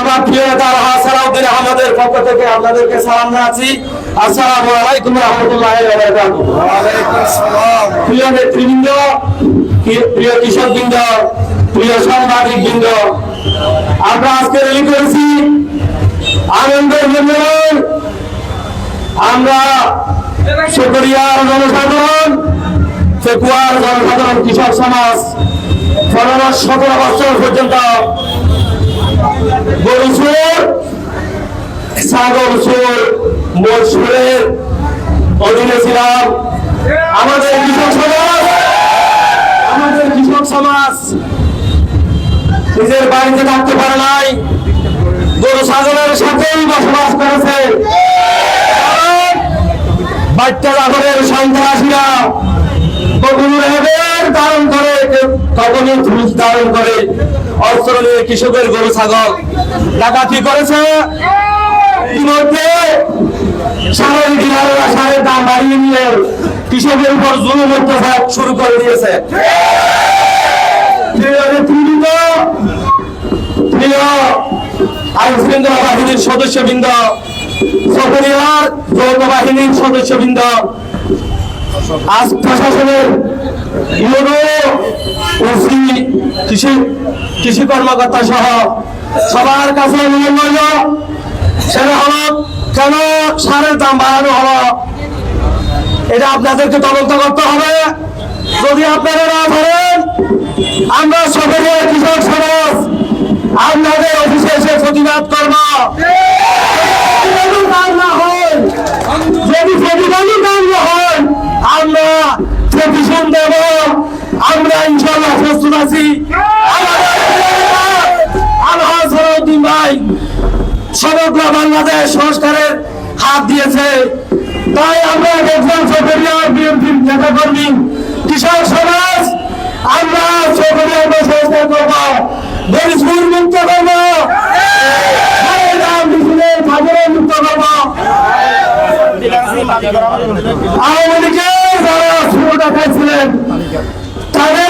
আমার প্রিয় নেতা সালাউদ্দিন আহমদের পক্ষ থেকে আপনাদেরকে সালাম জানাচ্ছি। আসসালামু আলাইকুম রহমতুল্লাহ প্রিয় নেতৃবৃন্দ প্রিয়- প্রিয় কৃষক বৃন্দ প্রিয় সাংবাদিক বৃন্দ আমরা আজকে রেলি করেছি আনন্দের আমরা জনসাধারণ জনসাধারণ কৃষক সমাজ পনেরো সতেরো বছর পর্যন্ত গরু চোর ছাগল চোর মোট অধীনে ছিলাম। আমাদের কৃষক সমাজ, আমাদের কৃষক সমাজ নিজের বাড়িতে থাকতে পারে নাই। গরু ছাগলের সাথেই বসবাস করেছে। বাচ্চা জাগরের সন্ত্রাসীরা কখনো রেবের ধারণ করে কখনো ধুস ধারণ করে অস্ত্র নিয়ে কৃষকের গরু, ছাগল ডাকাতি করেছে। ইতিমধ্যে সারের ডিলাররা সারের দাম বাড়িয়ে নিয়ে কৃষকের উপর অত্যাচার শুরু করে দিয়েছে। বাহিনীর সদস্যবৃন্দ সকলিয়ার যৌথ বাহিনীর সদস্যবৃন্দ আজ প্রশাসনের ওসি কৃষি কৃষি কর্মকর্তা সহ সবার কাছে অনুমোদন। সেটা হলো কেন সারের দাম বাড়ানো হলো? এটা আপনাদেরকে তদন্ত করতে হবে। যদি আপনারা না ধরেন, আমরা সকলে কৃষক সমাজ, আপনাদের অফিসে এসে প্রতিবাদ করব প্রতিবাদী কাজ না হয় যদি প্রতিবাদী কাজ না হয় আমরা প্রতিশোধ দেব প্রস্তুত আছি। আমাদের ভাই সমগ্র বাংলাদেশ সংস্কারের হাত দিয়েছে। তাই আমরা দেখলাম চকরিয়া বিএনপির নেতা কর্মী কৃষক সমাজ, আমরা চকরিয়া সংস্কার করব গরিবপুর মুক্ত করব আওয়ামী লীগের যারা শুরুটা খাইছিলেন তাদের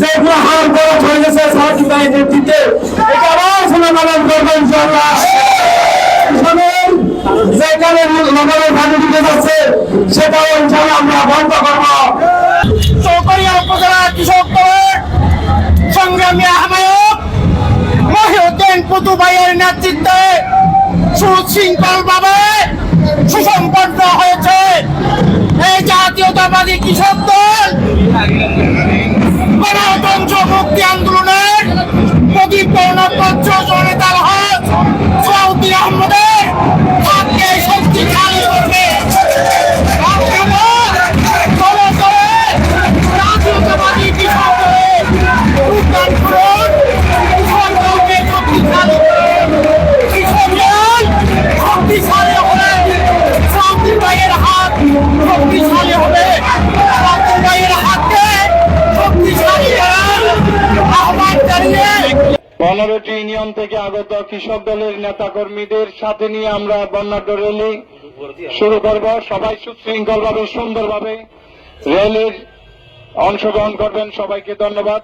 যেগুলো হার বড় হয়ে গেছে সালাউদ্দিন ভাইয়ের নেতৃত্বে এটা আবার পুনর্গঠন করব ইনশাআল্লাহ। কিষানের যেখানে নগরের ভাগে ঢুকে যাচ্ছে, সেটাও ইনশাআল্লাহ আমরা বন্ধ করব। চৌকরিয়া উপজেলা কৃষক সংগ্রামী আহ্বায়ক মহিউদ্দিন পুতু ভাইয়ের নেতৃত্বে সুশৃঙ্খল ভাবে সুসম্পন্ন হয়েছে। এই জাতীয়তাবাদী কৃষক দল মুক্তি আন্দোলনের প্রদীপ বর্ণপত্র জনতার পনেরোটি ইউনিয়ন থেকে আগত কৃষক দলের নেতাকর্মীদের সাথে নিয়ে আমরা বর্ণাঢ্য র্যালি শুরু করব। সবাই সুশৃঙ্খল ভাবে সুন্দরভাবে র্যালির অংশগ্রহণ করবেন। সবাইকে ধন্যবাদ।